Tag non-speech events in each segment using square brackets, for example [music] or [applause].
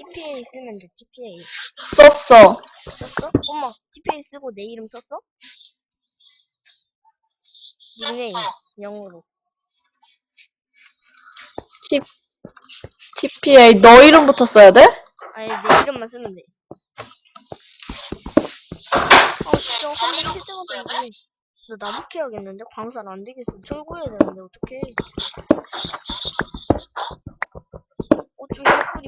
TPA 쓰면 돼, TPA. 썼어. 썼어? 엄마, TPA 쓰고 내 이름 썼어? 닉네임, 영어로. T, TPA 너 이름부터 써야 돼? 아니, 내 이름만 쓰면 돼. 아, 진짜 한번 킬 때마다 이게. 나 나무 캐야겠는데? 광살 안 되겠어. 철구해야 되는데, 어떡해.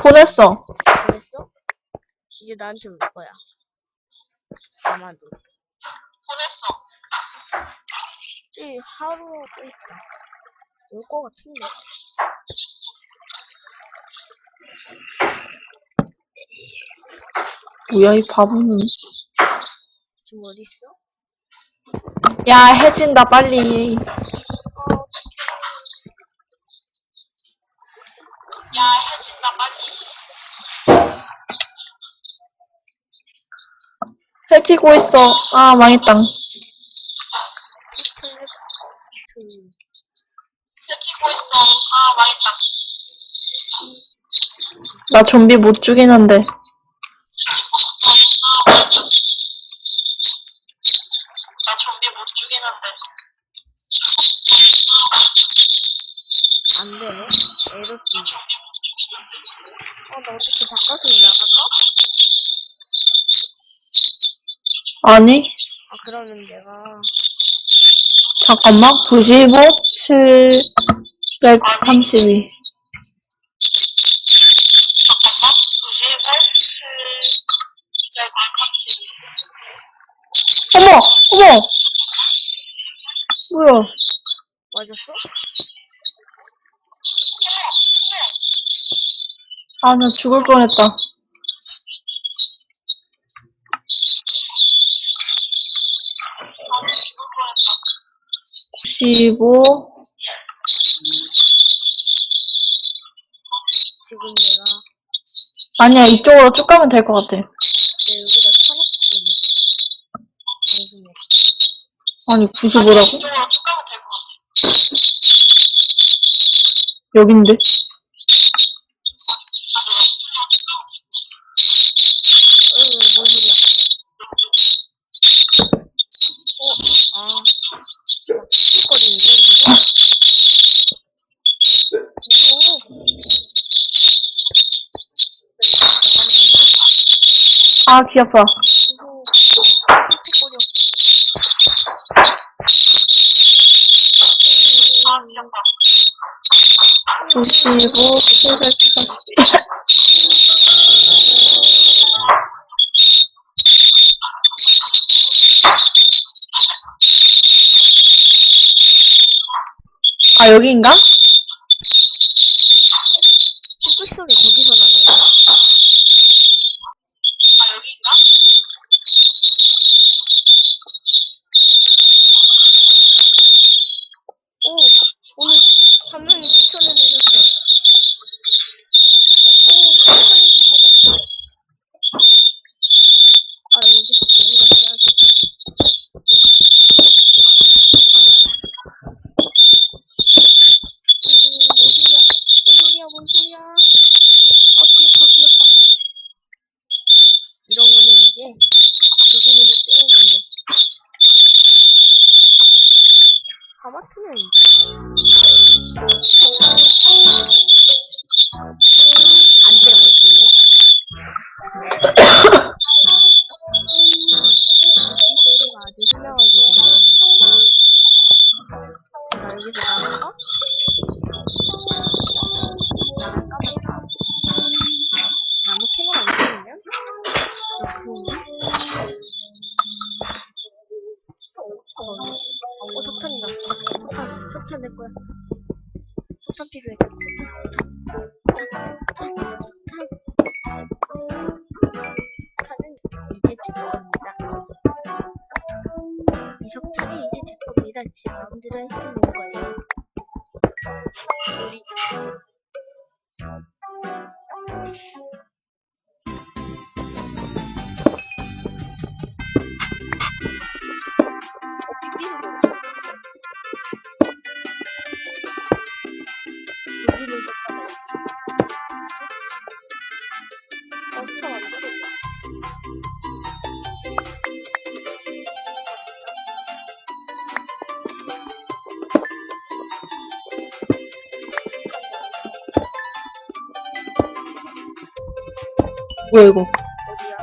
보냈어. 보냈어? 이제 나한테 올 거야. 아마도. 보냈어. 저기 하루 써있다. 올거 같은데. 뭐야 이 바보는. 지금 어디 있어? 야 해진다 빨리. 해지고 있어. 아 망했다. 나 좀비 못 죽이는데. 안 되네. 에러 뜨. 어, 나 어떻게 바꿔서 나갈까? 아니 아, 그러면 내가. 잠깐만 95 732. 어머 어머. 뭐야? 맞았어? 아 나 죽을 뻔했다. 95 지금 내가. 아니야 이쪽으로 쭉 가면 될 것 같아. 내 여기다 타놓고. 방송에. 아니 95라고? 여긴데? 응, 뭔 소리야. 어, 아. 킥거리는데, 여기서? 무서워. 나가면 안 돼? 아 귀 아파. 95 740. 아 여기인가? 킥 소리 거기서 나는 거야? 오, 오늘 한 명이 추천을 해줬어. 오, 추천해주고. 아, 여기서 거기가 해야지. 오, 뭔 소리야? 뭔 소리야? 뭔 소리야? 아, 귀 아파, 귀 아파. 이런 거는 이게 그분으로 때우면 돼. 하마터면 안 되거든요. 이 소리가 아주 투명하게 들립니다. 자, 여기서 나갈까? 나갈까 보다. 나무 캐면 안 되면? 나 무서운데? 어, 어, 석탄이다. 석탄, 거야. 석탄 필요해. 뭐야, 이거. 어디야?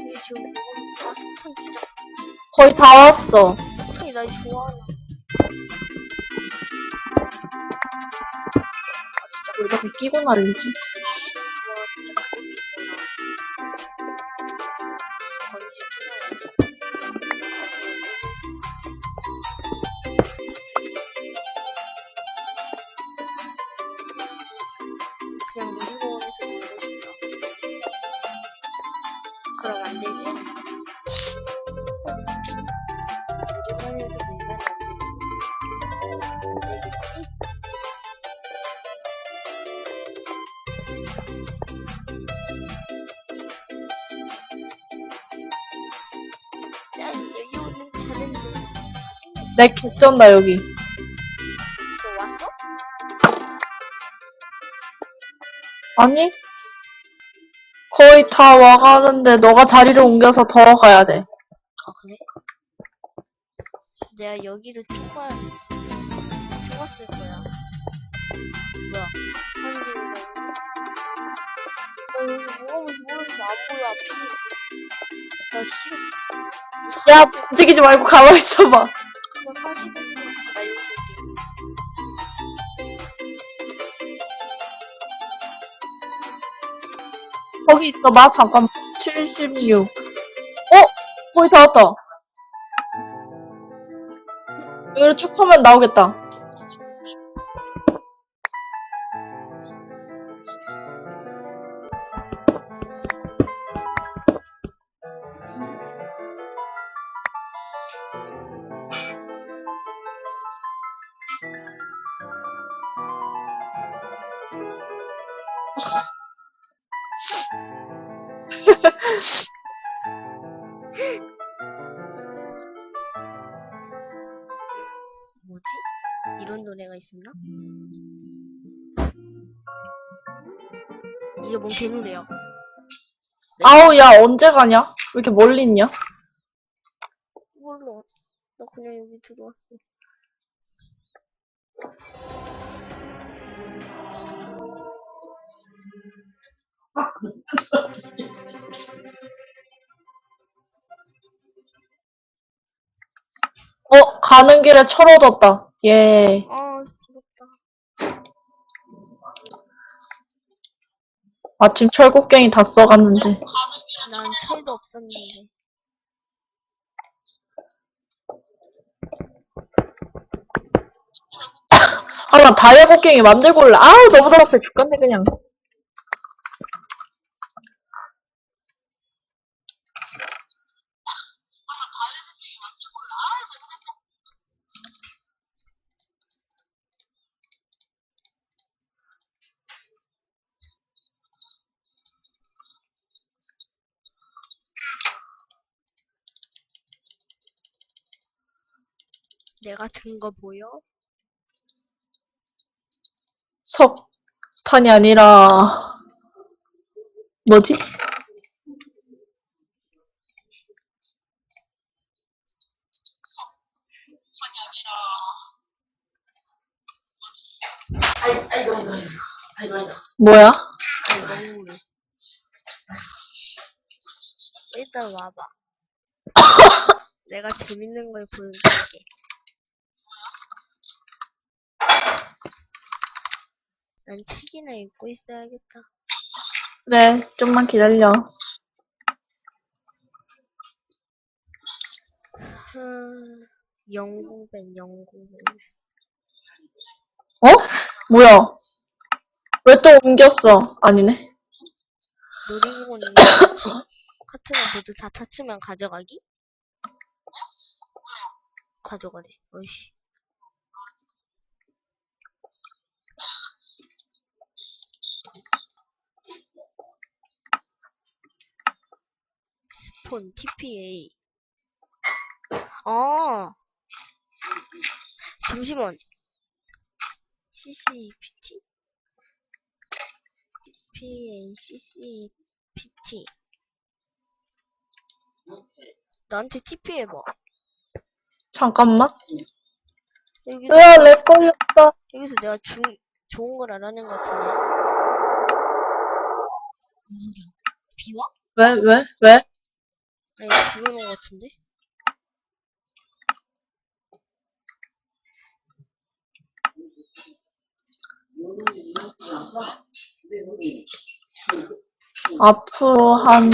이게 지금 아 석탄 진짜 거의 다 왔어. 석탄이 날 좋아하나 아 진짜 왜 자꾸 끼고 난리지? 되지? 놀면 안 되지 안 되겠지? 짠 여기 오는 차는데 내 개쩐다, 여기. 저 왔어? 아니? 거의 다 와가는데 너가 자리를 옮겨서 더 가야 돼. 아 그래? 내가 여기를 좁아 좁았을 거야. 뭐야? 한지가 있네. 나 여기 뭐가 뭔지 모르겠어. 안 보여 앞이. 나 싫어. 나 야. 움직이지 말고 가만히 있어봐. 거기 있어 봐, 잠깐. 76. 어? 거의 다 왔다. 여기를 쭉 보면 나오겠다. 이게 뭔 개노래야? 아우, 야, 언제 가냐? 왜 이렇게 멀리 있냐? 몰라. 나 그냥 여기 들어왔어. 어, 가는 길에 철 얻었다. 예. 아, 부럽다. 마침 철곡갱이 다 써갔는데. 난 철도 없었는데. 아, 나 다이아 곡갱이 만들고 올래. 아우, 너무 답답해 죽겠네, 그냥. 내가 든 거 보여? 석탄이 아니라, 뭐지? 뭐야? 일단 와봐. [laughs] 내가 재밌는 걸 보여줄게. 난 책이나 읽고 있어야겠다. 그래, 좀만 기다려. 흠, 영구벤, 영구벤. 어? 뭐야? 왜 또 옮겼어? 아니네. 놀이기구는. 카트만 모두 다 찾으면 가져가기? 가져가래. 어이씨. 스폰, TPA. 아. 잠시만. CCPT? PA, CCPT. 나한테 TP 해봐. 잠깐만. 여기서, 으아, 렉 걸렸다. 여기서 내가 중, 좋은 걸 알아낸 것 같은데. 무슨 소리야? 비와? 왜, 왜, 왜? 아니, 비 오는 것 같은데? 앞으로 한,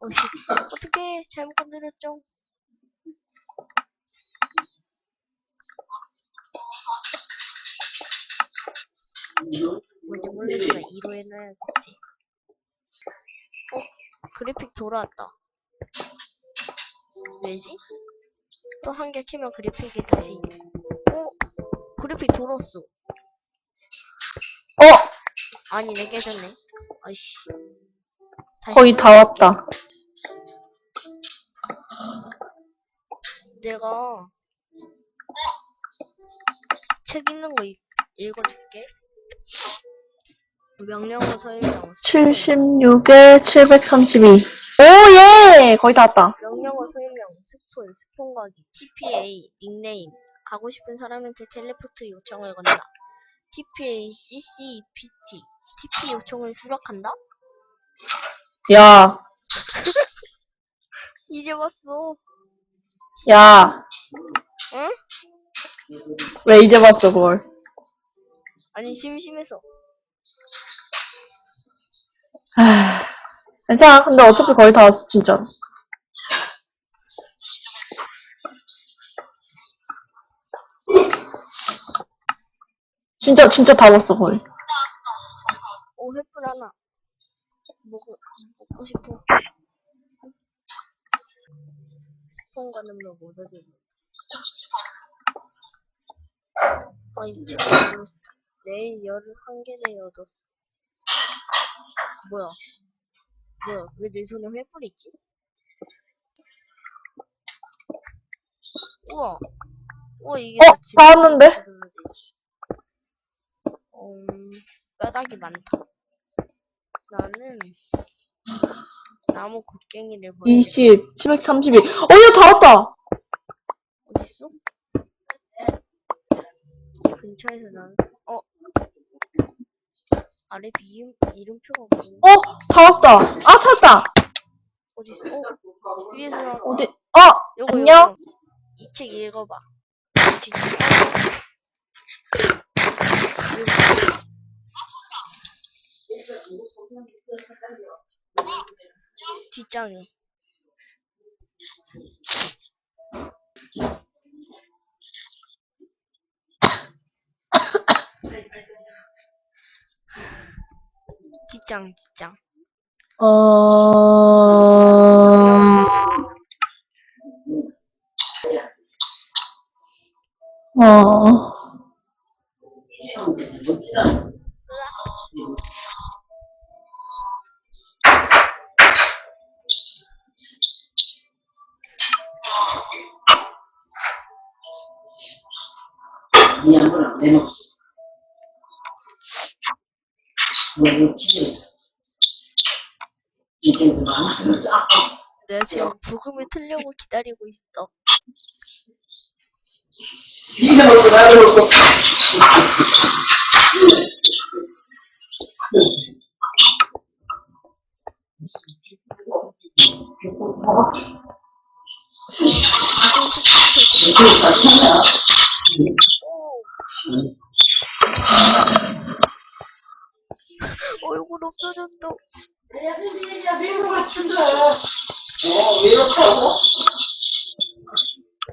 어떡해. 잘못 건드렸죠? 뭔지 모르지만 2로 해놔야겠지. 어? 그래픽 돌아왔다. 왜지? 또 한 개 키면 그래픽이 다시. 어? 그래픽 돌았어. 어, 아니네, 깨졌네. 아이씨. 다시 거의 다 왔다. 내가 책 읽는 거 읽- 읽어줄게. 명령어 설명. 76에 732. 오, 예! 거의 다 왔다. 명령어 설명, 스폰, 스폰 가기, TPA, 닉네임, 가고 싶은 사람한테 텔레포트 요청을 건다. TPA, CCPT, TP 요청을 수락한다? 야, [laughs] 이제 봤어. 야. 응? 왜 이제 봤어, 그걸? 아니, 심심해서. 아, 괜찮아. 근데 어차피 거의 다 왔어, 진짜로. 진짜, 진짜 다 왔어, 거의. 오, 횃불 하나. 먹고, 먹고 싶어. 스폰 가는 거 못하게. 아, 이 친구 너무 좋다. 내일 열을 한 개를 얻었어. 뭐야? 뭐야? 왜 내 손에 횃불이 있지? 우와. 우와, 이게 어, 다 진짜 다 왔는데? 그걸로 돼 있어. 음, 뼈다귀 많다. 나는 나무 곡괭이를 보여. 20, 732. 어, 야, 다 왔다! 어딨어? 이 근처에서 난 어? 아래 비 이름표가 보이네. 어, 다 왔다. 아, 찾았다! 어딨어? 어? 위에서. 어디, 어, 요거, 안녕? 이 책 읽어봐. 진짜. 뒷장에. 뒷장, 뒷장. 어, 어, 미안하구나, 내 목. 뭐, 내가 지금 부금을 틀려고 기다리고 있어. 네가 먹고 괜찮아. 얼굴 없어졌다. 어, 왜 이렇다고?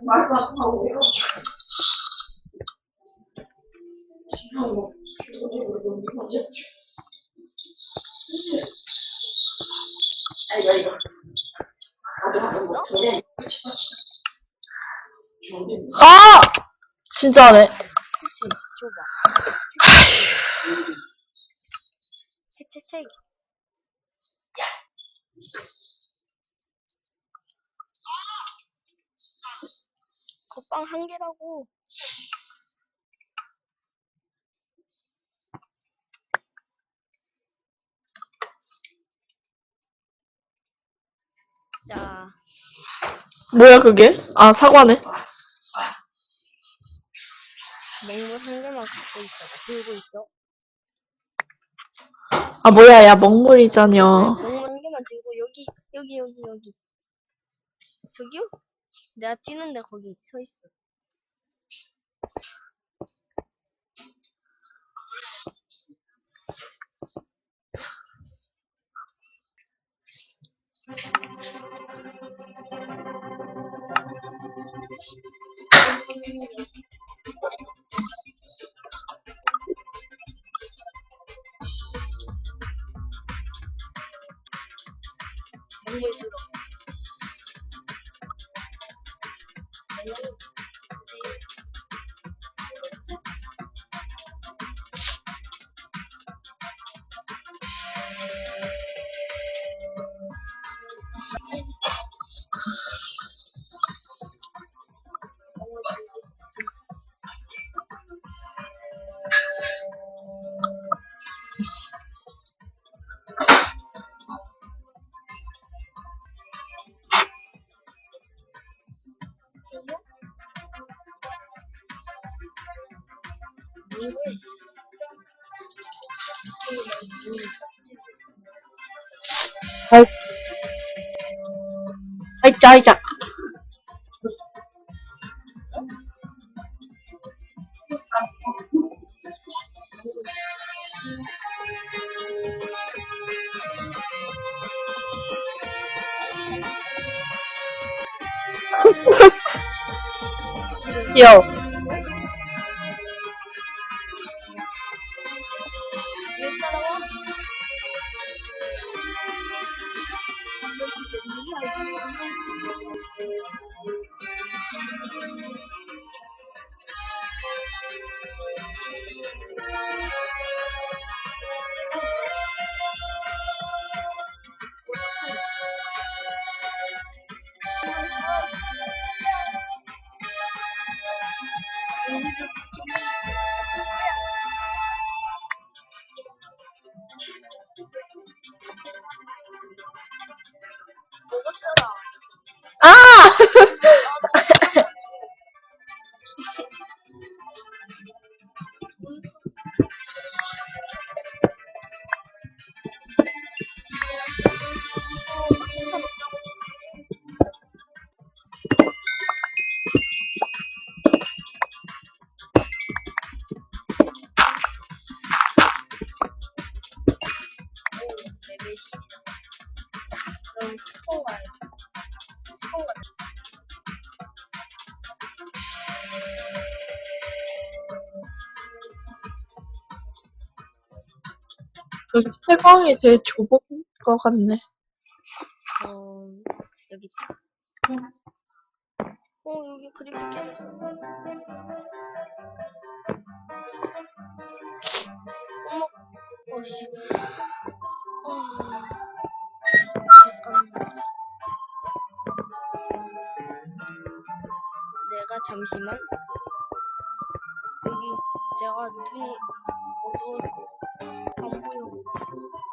말도 안 하고. 아이고, 아이고. 봤어? 아! 진짜네. 그치, 줘 채채기. 겉빵 한 개라고. 자. 뭐야 그게? 아 사과네. 먹물 한 개만 갖고 있어. 들고 있어. 아, 뭐야, 야, 먹물이잖여. 먹물 한 개만 들고 여기 여기 여기 여기. 저기요? 내가 뛰는데 거기 서 있어. 아이, 짜이자. 지금 귀여워. Thank you. 태광이 제일 좁은 것 같네. 어, 여기 있다. 어, 여기 그래픽 깨졌어. 어머, 어씨. 어, 잠깐만. 내가 잠시만. 여기 내가 눈이 어두워 Thank you.